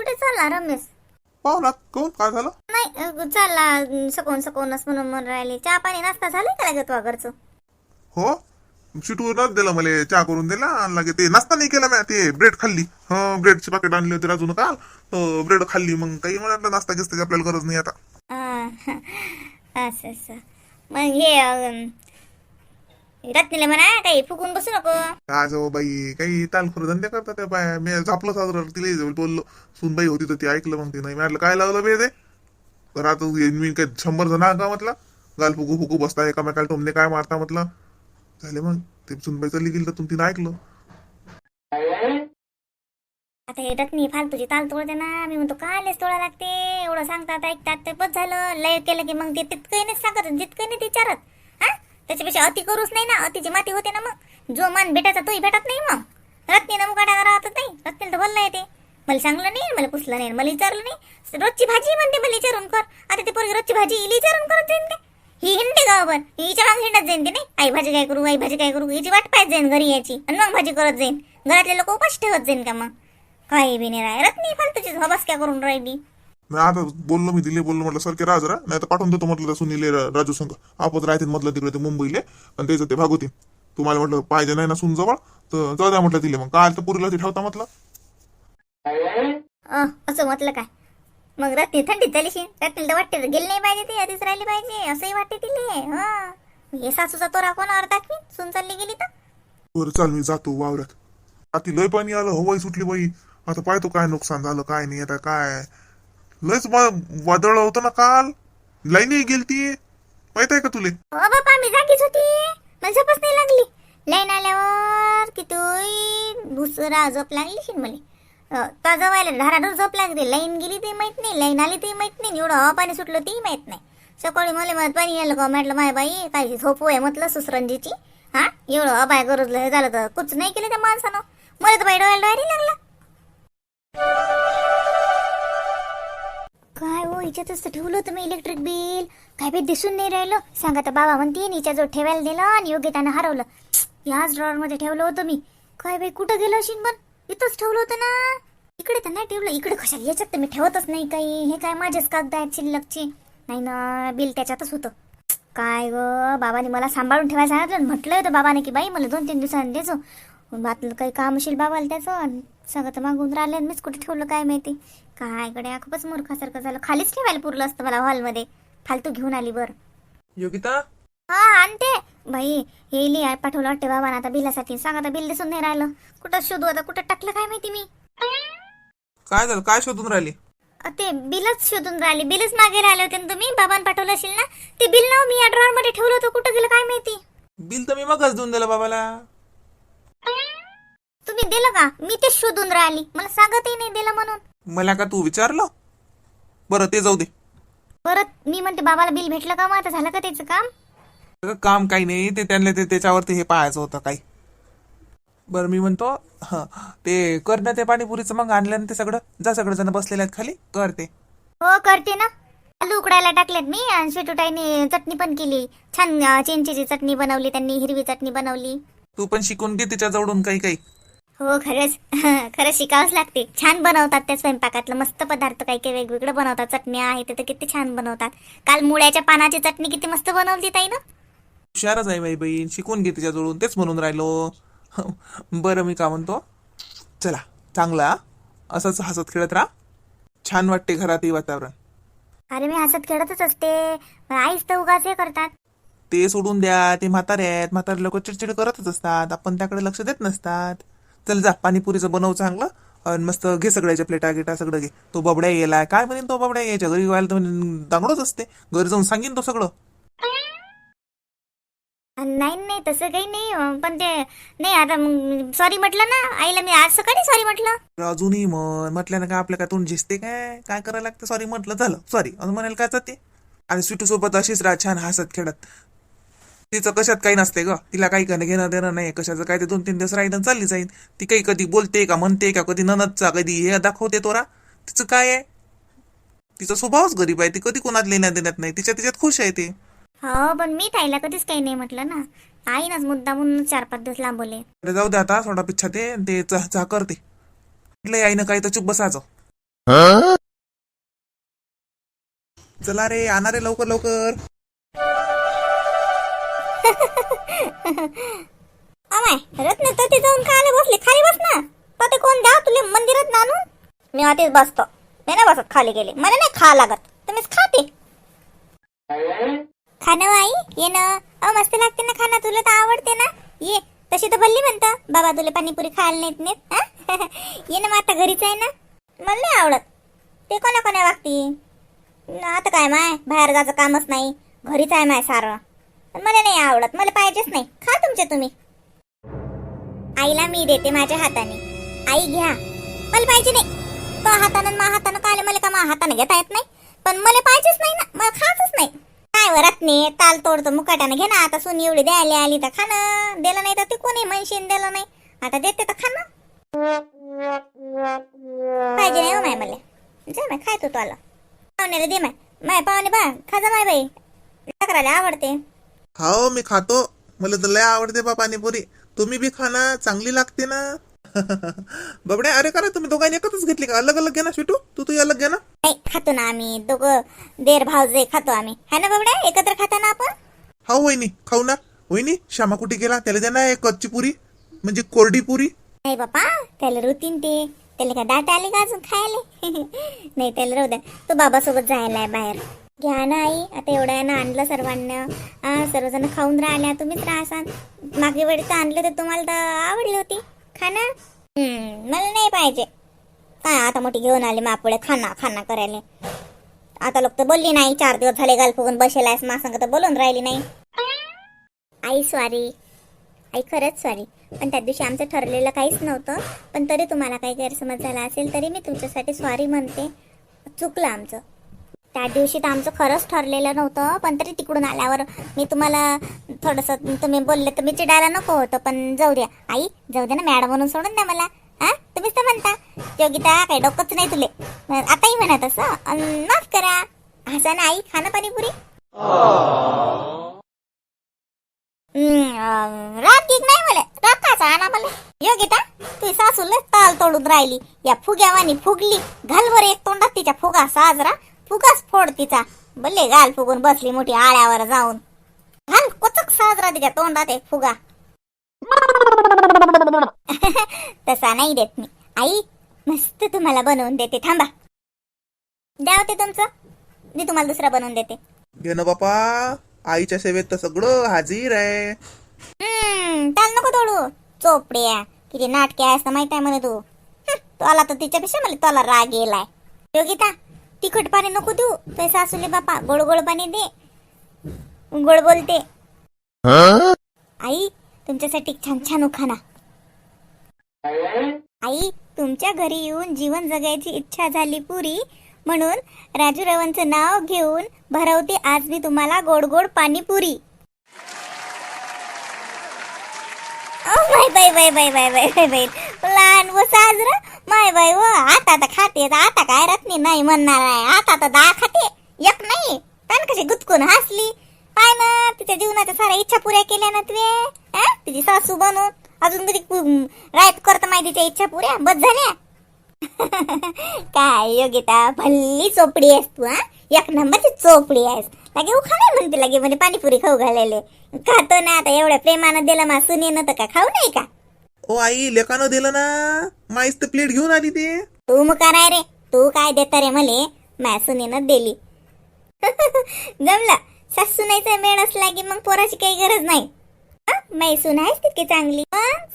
कुठे चालला रमेश? पाहू ना कोण? काय झालं? नाही अ, चालला अ, सकवून सकवूनच म्हणून म्हणून राहिले. चहा पाणी नाश्ता झाला का लागत घरचं हो. शिटूनच दिलं मला चहा करून दिला आणि लगे ते नाश्ता नाही केला मी ते ब्रेड खाल्ली. हा ब्रेडचे पाकिट आणले होते अजून काल. ब्रेड खाल्ली मग काही मला नाश्ता गिस्ताची आपल्याला गरज नाही आता. असं असं. मग हे अ, रत्नीला म्हणा काही फुकून बसू नको. काय जाऊ बाई? काही तालखोर धंदे करतात त्या बाया. मी झापलं साजरं तिला बोललो. सुनबाई होती तर ती ऐकलं मग ती नाही म्हटलं काय लावलं बे ते? हे मी काय शंभर जण का म्हटलं? गाल फुकू फुकू बसता एकामेकाला टोमने काय मारता म्हटलं? झाले मग. ते सुनबाई चालली गेली तर तुम तिनं ऐकलं. आता हे रत्नी फालतूची ताल तोडते ना. मी म्हणतो कालेच तोडा लागते? एवढं सांगतात ऐकतात ते बस झालं. लय केलं की मग ते तितकं नाही सांगत जितकं नाही ते विचारत. हा त्याच्यापेक्षा अति करूच नाही ना. अतिची माती होते ना मग. जो मान भेटायचा तोही भेटत नाही मग. रत्नीनं मुकाटा राहत नाही रत्नीला तर बोललं येते. मला सांगलं नाही मला पुसलं नाही मला विचारलं नाही. रोजची भाजी म्हणते मला विचारून कर. आता ते पोरगी रोजची भाजी इली विचारून करत जाईन ते ही हिंडते गावभर ही हिच्या मागे हिंडत जाईन ते नाही? आई भाजी काय करू आई भाजी काय करू? हिची वाट पाहत जाईन घरी यायची. आणि मग भाजी करत जाईन. घरातले लोक उपास ठेवत जाईन का मग? काही बी नाही राय. रत्नी फालतूची हबास काय करून राहिली. आता बोललो मी दिले बोललो म्हटलं सरके राज रा. नाही तर पाठवून देतो म्हटलं सुनीले राजू संघ. आपत राहतील म्हटलं तिकडे ते मुंबईले. आणि त्याचं ते भागवतील तुम्हाला म्हटलं पाहिजे नाही ना सून जवळ तर जाऊ द्या म्हटलं दिले मग. काय तर पुरीला ते ठेवता म्हटलं. असं म्हटलं काय? मग रत्नी थंडीत रत्नीला तर वाटते गेली नाही पाहिजे ती आधीच राहिली पाहिजे. असंही वाटते तिले. हा. हे सासूचा तोरा कोणावर दाखवी सून चालली गेली तर? बरं चाल मी जातो वावरात. आता लय पाणी आलं हवाई सुटली बाई. आता पाहतो काय नुकसान झालं काय नाही आता काय? लयच वादळ होतं ना काल. लाईनी गेलती. माहीत आहे का तुले? हो बापा मी जागीच होती. मला झोपच नाही लागली. लाईन आल्यावर की तू झोप लागली शिन मला. अ, ताजा व्हायला झोप लागते. लाईन गेली ते माहीत नाही. लाईन आली ते माहीत नाही. एवढं हवा पाणी सुटलं तेही माहीत नाही. सकाळी मला मत पाणी आलं का म्हटलं माय बाई काय झोपू आहे म्हटलं सुसरंजीची. हा? एवढं अबाय गरज हे झालं तर कुच नाही केलं त्या माणसानं. मला तर बाई डोळ्याला डायरी लागला. काय हो हिच्यातच तर ठेवलं होतं मी इलेक्ट्रिक बिल काय बी दिसून नाही राहिलं. सांगा तर बाबा म्हणते हिच्या जो ठेवायला दिलं आणि योग्य त्यानं हरवलं याच ड्रॉवर मध्ये ठेवलं होतं मी. काय बाई कुठं गेलं असेल पण? इथंच ठेवलं होतं ना. इकडे तर नाही ठेवलं. इकडे कशाला? याच्यात तर मी ठेवतच नाही काही. हे काय माझेच कागद आहेत शिल्लकचे? नाही ना बिल त्याच्यातच होतं. काय ग बाबाने मला सांभाळून ठेवायला सांगितलं म्हटलं होतं बाबाने की बाई मला दोन तीन दिवसांनी द्यायचो बातलं काही काम असेल बाबाला त्याचं आणि सगळं तर मागून राहिले आणि मीच कुठे ठेवलं काय माहिती. काय कडे खूपच मूर्खासारखं झालं. खालीच ठेवायला पुरलं असतं मला हॉलमध्ये. फालतू घेऊन आली बरं. योगिता? हा आणते. बाई हे लिहा पाठवलं वाटते बाबांना. आता बिलासाठी. सांग आता बिल दिसून नाही राहिलं. कुठं शोधू आता? कुठं टाकलं काय माहिती मी? काय झालं? काय शोधून राहिली? अ, ते बिलच शोधून राहिले. बिलच मागे राहिले होते ना तुम्ही? बाबांनी पाठवलं असेल ना? ते बिल ना मी या ड्रॉवर मध्ये ठेवलं होतं. कुठं गेलं काय माहिती? बिल तर मी मगच देऊन दिलं बाबाला. तुम्ही दिलं का? मी ते शोधून राहिली. मला सांगतही नाही दिलं म्हणून. मला का तू विचारलं? बरं ते जाऊ दे. परत मी म्हणते बाबाला बिल भेटलं का मग? आता झालं का त्याचं काम? अगं, काम काही नाही. ते त्यांना ते त्याच्यावरती हे पाहायचं होतं काही. बरं मी म्हणतो हं, ते कर ना ते पाणीपुरीचं मग आणलं ना ते सगळं. जा सगळं जण बसलेले आहेत खाली कर ते. हो करते ना. आलू उकडायला टाकलेत मी आणि शेटूटाईने चटणी पण केली. छान अं, चिंचेची चटणी बनवली त्यांनी हिरवी चटणी बनवली. तू पण शिकून घे तिच्या जवळून काही काही. हो खरंच. खरंच शिकावंच लागते. छान बनवतात त्या स्वयंपाकातलं. मस्त पदार्थ काही काही वेगवेगळं बनवतात. चटण्या आहे ते तर किती छान बनवतात. काल मुळ्याच्या पानाची चटणी किती मस्त बनवली ताई ना? हुशारच आहे बाई बहीण. शिकून घे तिच्या जवळून तेच म्हणून राहिलो. बरं मी का म्हणतो? चला चांगला हा? असंच हसत खेळत राहा. छान वाटते घरातही वातावरण. अरे मी हसत खेळतच असते. आईच तर उगाच हे करतात. ते सोडून द्या. ते म्हातारे आहेत. म्हातारे लोक चिडचिड करतच असतात. आपण त्याकडे लक्ष देत नसतात. चल जा पाणीपुरीचं बनव चांगलं. आणि मस्त घे सगळ्याच्या प्लेटा गिटा सगळं घे. तो बबड्या गेलाय काय म्हणेन तो बबड्या? यायच्या घरी व्हायला तर दांगडच असते. घरी जाऊन सांगेन तो सगळं. नाही नाही तसं काही नाही पण ते नाही आता सॉरी म्हटलं ना आईला मी आज सकाळी सॉरी म्हटलं. अजूनही म्हण म्हटल्यानं काय आपल्या काय तोंड झिजते काय? काय करायला लागतं? सॉरी म्हटलं झालं. सॉरी म्हणाल काय जाते? आणि स्वीटू सोबत अशीच राहा छान हसत खेळत. तिचं कशात काही नसते ग. तिला काही करणं घेणं देणं नाही. कशाचं काय ते दोन तीन दिवस राहिलं चालली जाईल ती काही कधी बोलते का म्हणते का? कधी ननदचा कधी हे दाखवते तोरा. तिचं काय आहे? तिचा स्वभावच गरीब आहे. ती कधी कोणात लेण्यात देण्यात नाही. तिच्या तिच्यात खुश आहे ते. हो पण मी ताईला कधीच काही नाही म्हटलं ना. आईनच मुद्दा म्हणून चार पाच दिवस लांबवले अरे जाऊ दे आता थोडा पिच्छा ते. ते चा चा करते. म्हटलं आईनं काही तर चुप बसायचं. चला रे आणा रे लवकर लवकर. अमाय रत्न तर ते जाऊन खायला बसले. खाली बस ना. तर ते कोण द्या तुले मंदिरात ना मी आधीच बसतो. मी नाही बसत खाली गेले. मला नाही खा लागत. तुम्हीच खाते. खाणं आई ये ना. अ मस्त लागते ना खाना तुला तर आवडते ना. ये. तशी तर भल्ली म्हणतं. बाबा तुला पाणीपुरी खायला नेत नेत. ये ना मग आता घरीच आहे ना. मला नाही आवडत. ते कोणा कोणा वागती आता काय माय? बाहेर जायचं कामच नाही. घरीच आहे माय सारं. मला नाही आवडत मला पाहिजेच नाही. खा तुमचे तुम्ही. आईला मी देते माझ्या हाताने. आई घ्या. मला पाहिजे नाही. तो हातानं मा हातानं काय मला का मा हाताने घेता येत नाही? पण मला पाहिजेच नाही ना. मला खातच नाही. काय वरत नाही ताल तोडतो मुकाट्यानं. घे ना आता सुनी एवढी द्यायला आली तर खाणं दिलं नाही तर ते कोणी म्हणशीन दिलं नाही. आता देते तर खाणं पाहिजे नाही हो माय मला. जा माय खायतो तो आला. पाहुण्याला दे माय. माय पाहुणे बा खाजा माय बाई. लेकराला आवडते. हो मी खातो. मला तर लय आवडते बा पाणीपुरी. तुम्ही बी खाना चांगली लागते ना. बबड्या अरे करा तुम्ही दोघांनी एकत्रच घेतली का? अलग अलग घे ना शिटू. तू तू अलग घे ना. नाही खातो ना आम्ही. दोघं देर भावजे खातो आम्ही. है ना बाबड्या? एकत्र खाता ना आपण? हा वहिनी खाऊ ना. वहिनी श्यामा कुठे गेला? त्याला द्या ना एक कच्ची पुरी म्हणजे कोरडी पुरी. नाही बापा त्याला रुतीन ते. त्याला काय दाट आले का अजून खायला? नाही त्याला राहू द्या. तो बाबासोबत जायला आहे बाहेर. घ्या ना आई आता एवढ्या यानं आणलं सर्वांना. हा सर्वजण खाऊन राहिल्या. तुम्हीच राहसान मागे वेळी तर आणलं तर तुम्हाला तर आवडली होती. खाना हम्म, मला नाही पाहिजे. काय आता मोठी घेऊन आली मापुळे. खाना खाना करायला. आता लोक तर बोलली नाही चार दिवस झाले गाल फुगून बसेल आहेस. मासंग तर बोलून राहिली नाही. आई सॉरी आई खरंच सॉरी पण त्या दिवशी आमचं ठरलेलं काहीच नव्हतं. पण तरी तुम्हाला काही गैरसमज झाला असेल तरी मी तुमच्यासाठी सॉरी म्हणते. चुकलं आमचं. त्या दिवशी तर आमचं खरंच ठरलेलं नव्हतं पण तरी तिकडून आल्यावर मी तुम्हाला थोडंसं तुम्ही बोलले तर मी चिडायला नको होतं पण जाऊ द्या. आई जाऊ द्या ना मॅडम म्हणून सोडून द्या मला. हा? तुम्हीच तर म्हणता. योगिता काही डोकंच नाही तुले. आताही म्हणत असं. माफ करा. हसा ना आई खाणं पाणीपुरी? हम्म, रात गीत नाही मला राताचा आणा मला. योगिता तू सासूला ताल तोडून राहिली. या फुग्यावानी फुगली. घालवर एक तोंडात तिच्या फुगा साजरा. फुगाच फोड तिचा. बल्ले गाल फुगून बसली मोठी आळ्यावर जाऊन. घाल कोचक साजरा तिच्या तोंडात एक फुगा. तसा नाही देत मी. आई मस्त तुम्हाला बनवून देते. थांबा. द्या होते तुमचं. मी तुम्हाला दुसरा बनवून देते. घे ना बापा. आईच्या सेवेत तर सगळं हाजीर आहे. हम्म ताल नको तोडू. चोपड्या किती नाटके आहेस तर माहीत आहे म्हणे तू. हं, तू आला तर तिच्यापेक्षा मला तुला राग येलाय योगिता तिखट पाणी नको देऊ. तर सासूले बापा गोड गोड पाणी दे. गोड बोलते. आई तुमच्यासाठी छान छान उखाणा. आई तुमच्या घरी येऊन जीवन जगायची इच्छा झाली पुरी. म्हणून राजू रावांचं नाव घेऊन भरवते आज मी तुम्हाला गोड गोड पाणीपुरी. माय बाई बाई बाई बाई बाई बाई बाई. लहान व साजरा. माय बाई व आता तर खाते आता काय रत्नी नाही म्हणणार आहे. आता तर दहा खाते. एक नाही. पण कशी गुतकून हसली. पाय ना तिच्या जीवनाच्या साऱ्या इच्छा पुऱ्या केल्या ना तुये. तिची सासू बनून. अजून कधी रायत करत माहिती तिच्या इच्छा पुऱ्या. बस झाल्या. काय योगिता भल्ली चोपडी आहेस तू हा? एक नंबरची चोपडी आहेस. लागे उखा नाही म्हणते लागे म्हणजे पाणीपुरी खाऊ घालायले. खातो ना आता एवढ्या प्रेमानं दिलं मा सुनेनं तर का खाऊ नाही का? ओ आई लेकानं दिलं ना? माईस तर प्लेट घेऊन आली ते. तू मुका नाही रे तू काय देता रे मले? मा सुनेनं दिली. जमलं. सासू नाहीचा मेळ असला की मग पोराची काही गरज नाही? माई सून आहेस तितकी चांगली?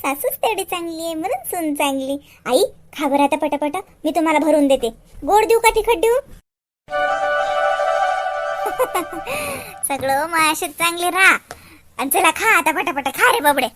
सासूच तेवढी चांगली आहे म्हणून सून चांगली. आई खा बरं आता पटापट. मी तुम्हाला भरून देते. गोड देऊ का तिखट देऊ? सगळं मायाशीच चांगले राहा. आणि चला खा आता पटापट खा रे बाबडे.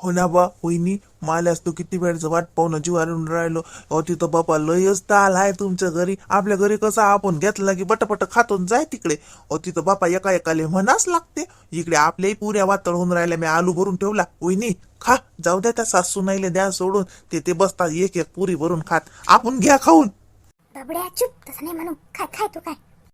हो ना बा वहिनी माल्यास तू किती वेळचं वाट पाहून जीवारून राहिलो. अहो तिथं बापा लयच ताल आहे तुमच्या घरी. आपल्या घरी कसं आपण घेतला की पटपट खातून जाय तिकडे. अहो तिथं बापा एका एकाले म्हणाच लागते. इकडे आपल्याही पुऱ्या वातळ होऊन राहिल्या मी आलू भरून ठेवला. वहिनी खा जाऊ द्या त्या सासू नाहीले द्या सोडून. ते ते बसतात एक एक पुरी भरून खात. आपण घ्या खाऊन. बाबड्या चुप तसं नाही म्हणू. काय खाय तू काय